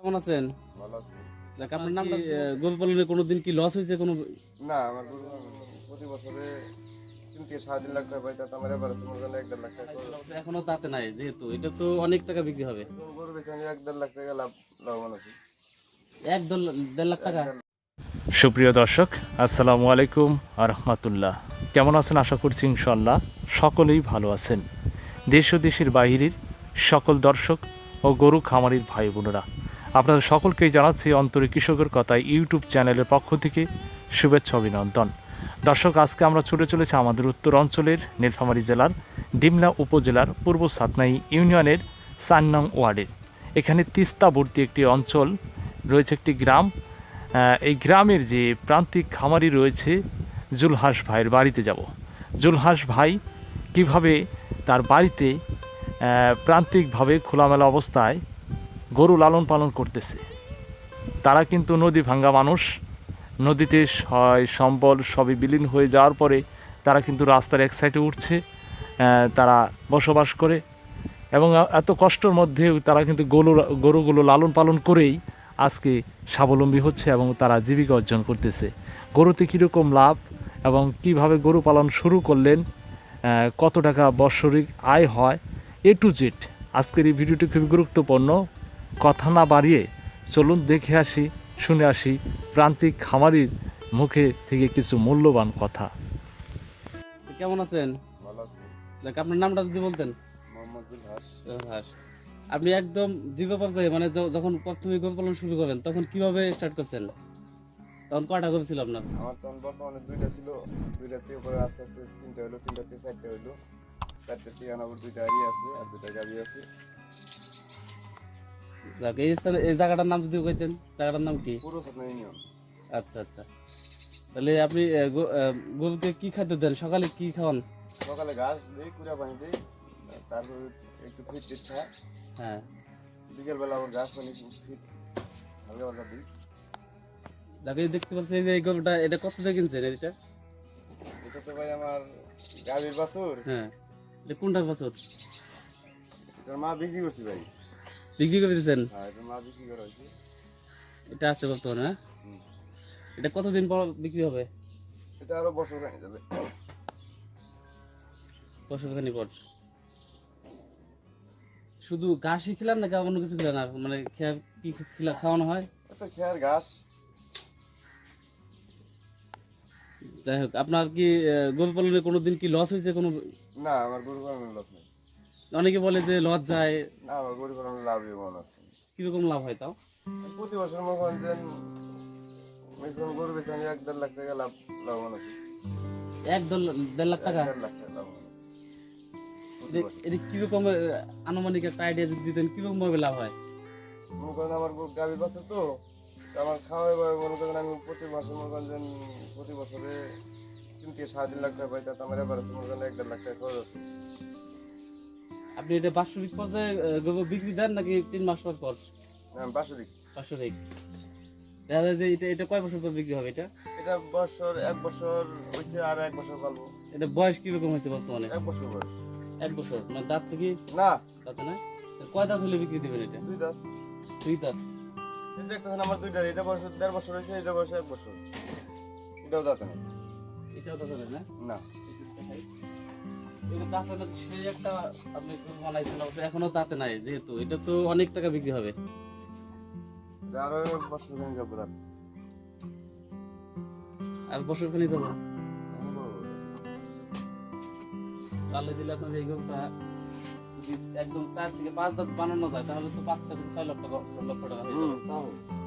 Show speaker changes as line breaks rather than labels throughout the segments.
কেমন আছেন?
ভালো আছি।
আপনার নামটা গরু পালনে কোনোদিন কি লস হয়েছে কোনো
না আমার গরু প্রতি বছরে তিন থেকে সাড়ে তিন লাখ টাকা পাই তাতে আমার এবার আছে করেন এক দেড় লাখ টাকা
এখনও তাতে নাই যেহেতু এটা তো অনেক টাকা বিক্রি হবে।
গরু বেচে আমি এক দেড় লাখ টাকা লাভ লাভবান আছি।
এক দেড় লাখ টাকা?
সুপ্রিয় দর্শক আসসালামু আলাইকুম আরহামাতুল্লাহ কেমন আছেন? আশা করছি ইনশাল্লাহ সকলেই ভালো আছেন। দেশ ও দেশের বাহিরের সকল দর্শক ও গরু খামারির ভাই বোনেরা আপনাদের সকলকেই জানাচ্ছি অন্তরে কৃষকের কথায় ইউটিউব চ্যানেলের পক্ষ থেকে শুভেচ্ছা অভিনন্দন। দর্শক, আজকে আমরা ছুটে চলেছি আমাদের উত্তর অঞ্চলের নীলফামারী জেলার ডিমলা উপজেলার পূর্ব সাতনাই ইউনিয়নের চার নং ওয়ার্ডের এখানে তিস্তাবর্তী একটি অঞ্চল রয়েছে, একটি গ্রাম। এই গ্রামের যে প্রান্তিক খামারি রয়েছে জুলহাস ভাইয়ের বাড়িতে যাব। জুলহাস ভাই কীভাবে তার বাড়িতে প্রান্তিকভাবে খোলামেলা অবস্থায় গরু লালন পালন করতেছে। তারা কিন্তু নদী ভাঙ্গা মানুষ। নদীতে হয়, সম্বল সবই বিলীন হয়ে যাওয়ার পরে তারা কিন্তু রাস্তার এক সাইডে উঠছে তারা বসবাস করে। এবং এত কষ্টের মধ্যেও তারা কিন্তু গরু, গরুগুলো লালন পালন করেই আজকে স্বাবলম্বী হচ্ছে এবং তারা জীবিকা অর্জন করতেছে। গরুতে কীরকম লাভ এবং কীভাবে গরু পালন শুরু করলেন কত টাকা বৎসরিক আয় হয়, এ টু জেড আজকের এই ভিডিওটি খুবই গুরুত্বপূর্ণ। কথা না বাড়িয়ে চলুন দেখে আসি শুনে আসি প্রান্তিক খামারির মুখে থেকে কিছু মূল্যবান কথা।
কেমন আছেন? যাক আপনার নামটা যদি বলতেন। হাস। আপনি একদম জিরো পর্যায়ে মানে যখন প্রথমে গরু পালন শুরু করেন তখন কীভাবে স্টার্ট করছেন? তখন কয়টা গরু ছিল আপনার?
আমার তখন বর্তমানে দুইটা ছিল। দুইটা থেকে পরে আস্তে আস্তে তিনটা হলো তিনটা থেকে চারটে হলো চারটে থেকে আনাবার দুইটা গাড়ি আছে আর দুইটা গাড়ি আছে।
যাক এই স্থানে এই জায়গাটার নাম যদি কইতেন জায়গাটার নাম কি? আচ্ছা আচ্ছা। তাহলে আপনি গরুকে কি খাদ্য দেন? সকালে কি খাওয়ান?
সকালে ঘাস দিই কুড়া পানি দিই তারপর একটু ফিট টিট খায়
হ্যাঁ।
বিকেলবেলা আবার ঘাস পানি ফিট হালকা হালকা দিই।
যাক দেখতে পাচ্ছি যে এই গরুটা এটা কত দিয়ে কিনছেন এটা?
এটা তো ভাই আমার গাভীর বাছুর।
হ্যাঁ। এটা কোনটার বছর?
এটার মা বিক্রি করছি ভাই।
বিক্রি করে দিয়েছেন?
হ্যাঁ
এটা আছে বর্তমানে হ্যাঁ?
হুম।
এটা কতদিন পর বিক্রি হবে?
এটা আরও বছর হয়ে যাবে।
বছরখানি পর। শুধু ঘাসই খেলাম নাকি অন্য কিছু খেলেন আর মানে খেয়া কি খেলা খাওয়ানো হয়?
এটা খেয়ার ঘাস।
যাই হোক আপনার কি গরু পালনে কোনোদিন কি লস হয়েছে কোনো?
না আমার গরু পালনের লস নেই।
অনেকে বলে যে লস যায়
না লাভ আছে।
কীরকম লাভ হয় তাও?
প্রতি বছর মনে করেন যে মিশ্রণ গরু বেচে আমি এক দেড় লাখ টাকা লাভ লাভবান আছি।
এক দেড় লাখ টাকা?
দেড় লাখ টাকা
এটা- কীরকম আনুমানিক একটা আইডিয়া যদি দিতেন কীরকম ভাবে লাভ হয়?
মনে করেন আমার গাভীর তো তো আমার খাওয়া এবার মনে করেন আমি প্রতি মাসে মনে করেন প্রতি বছরে তিন থেকে সাড়ে তিন লাখ টাকা পাই তাতে আমার এবার মনে করেন এক দেড় লাখ টাকা খরচ আছে।
আপনি এটা বাৎসরিক পর্যায়ে বিক্রি দেন নাকি তিন মাস পর পর?
হ্যাঁ বাৎসরিক।
বাৎসরিক। দেখা যায় যে এটা এটা কয় বছর পর বিক্রি হবে এটা?
এটা বছর এক বছর হয়েছে আর এক বছর পালবো।
এটা বয়স কীরকম হয়েছে বর্তমানে?
এক বছর বয়স।
এক বছর মানে দাঁত থেকে?
না।
দাঁতে না? কয় দাঁত হলে বিক্রি দেবেন এটা?
দুই দাঁত।
দুই দাঁত।
দেখতেছেন আমার দুইটা এটা বছর দেড় বছর হয়েছে এটা বয়স এক বছর। এটাও দাঁত নেই
এটাও দাঁত না?
না।
দাঁত হলে সেই একটা আপনি বানাইছেন এখনও দাঁতে নাই যেহেতু। এটা তো অনেক টাকা বিক্রি হবে।
আরও বছর হয়ে যাব দাঁত
আর বছর খানি যাব? তাহলে দিলে আপনার এই গরুটা একদম চার থেকে পাঁচ দাঁত বানানো যায় তাহলে তো পাঁচ ছয় লক্ষ টাকা লক্ষ টাকা হয়ে যাবে।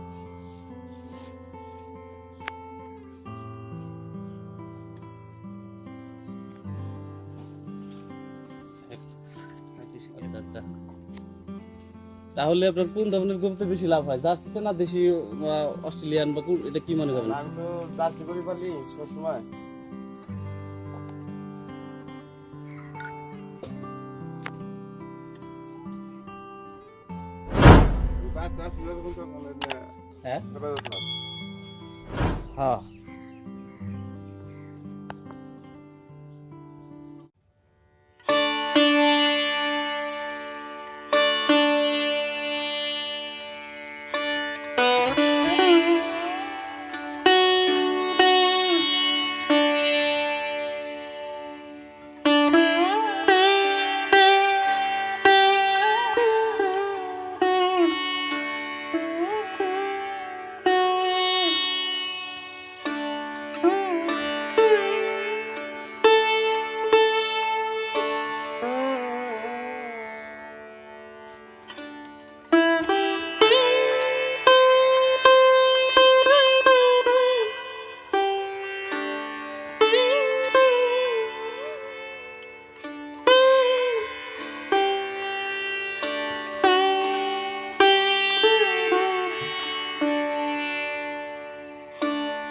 তাও।
আচ্ছা। তাহলে আপনার কোন ধরনের গরুতে বেশি লাভ হয় জার্সিতে না দেশি অস্ট্রেলিয়ান বা কোন এটা কি মনে করেন
আমি তো জার্সি করি পালি সবসময়
হ্যাঁ
হ্যাঁ
হ্যাঁ